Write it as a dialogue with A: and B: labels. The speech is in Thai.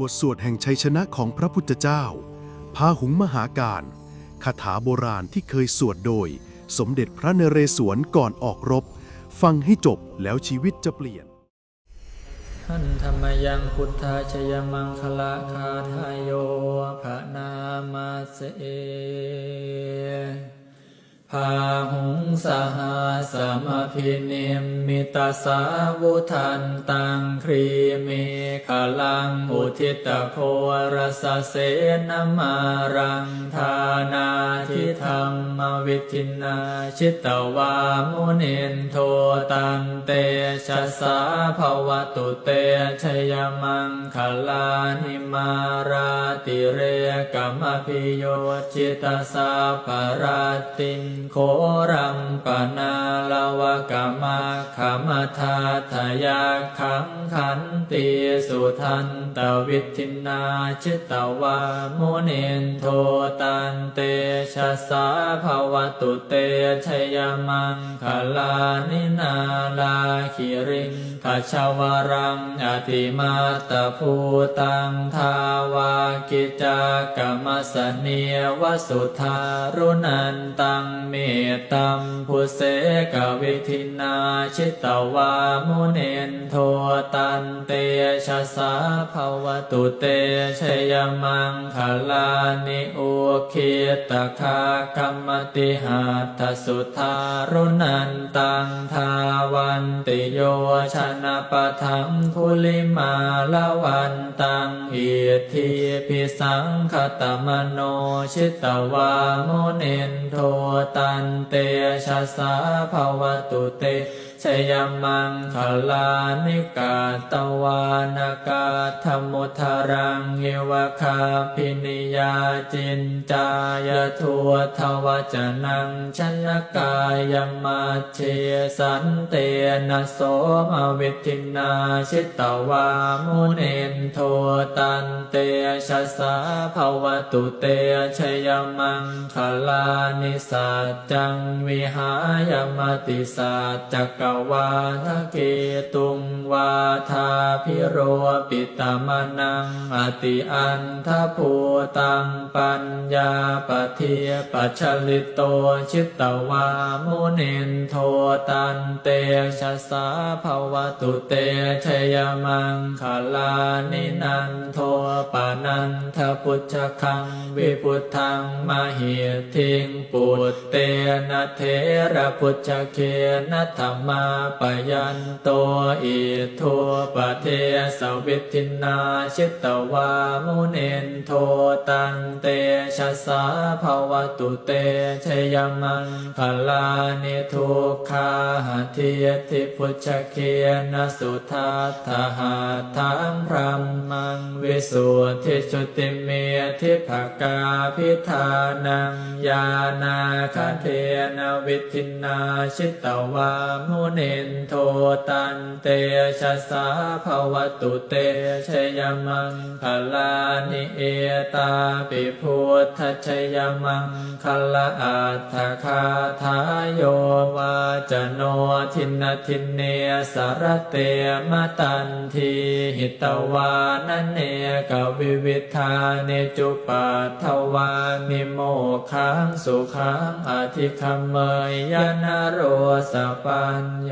A: บทสวดแห่งชัยชนะของพระพุทธเจ้า พาหุงมหาการ คาถาโบราณที่เคยสวดโดย สมเด็จพระนเรศวรก่อนออกรบ ฟังให้จบแล้วชีวิตจะเปลี่ยน
B: หันธรรมยังพุทธาชยมังคลาคาทายโยภะนามาเส พาหุงสหาสมพินิมมิตาสาวุทันตังครีเมขลังอุทิตโครสเสนมารังทานาทิธรรมวิทินาชิตวามุนินโทตันเตชะสาภวตุเตชยมังคลานิมาราติเรกมพิโยจิตาสาปราติงโครัมปนาลวกมาขมทาทยาขังขันติสุทันตวิทินาชิตวามุนินโทตันเตชะสาภวตุเตชยมังคลานินาลาคิริงขชาวรังอธิมาตภูตังทาวากิจากรรมสเนียวสุธารุนันตังเมตตัมพุเสกวิทินาชิตวามุเนนโทตันเตชะสาภวตุเตชยมังคลานิโอคิตคาคัมมติหัตถสุธารุนันตังทาวันติโยชนะปะทังคุลิมาลวันตังอิทธิพิสังคตมโนชิตวามุเนนโทตตันเตชะสาภวตุเต ยมังคลานิกาตวานกาธมุทารังเยวคาพินิยาจินจายทัวทวจนังชนกายมัจเชสันเตนะโสมวิทินาชิตวามุเนนโทตันเตชะสาภวตุเตชยมังคลานิสัจจังวิหายมติสัจจกวาทเกตุงวาทาพิโรปิตามนัง อติอันทภูตังปัญญาปเทียปัจฉลิตโตชิตตวามุนินโทตันเตชะสาภวตุเตชยมังคลานินันโทปานันทพุชคังวิพุทธังมหิทิงปุตเตนะเทระพุชเคนะธรรมาปยันโตอิทัวปเทสวิทินาชิตวามุเนนโทตันเตชะสาภาวตุเตชยมังพลานิทุกขาหาทียทิพุชเคียนสุทัตถหาทังพรหมัง วิสุทธิชุติเมทิภกาพิธานังยานาคเทนวิทินาชิตวามุเนนโทตันเตชะสาภวตุเตชยมังคลานิเอตาปิพุทธชยมังคลาอัตถคาทายโยวาจโนทินทินเนสารเตมตันทีหิตวานเนกวิวิธาเนจุปัทวานิโมขังสุขังอธิคัมเมยยนโรสปัญโย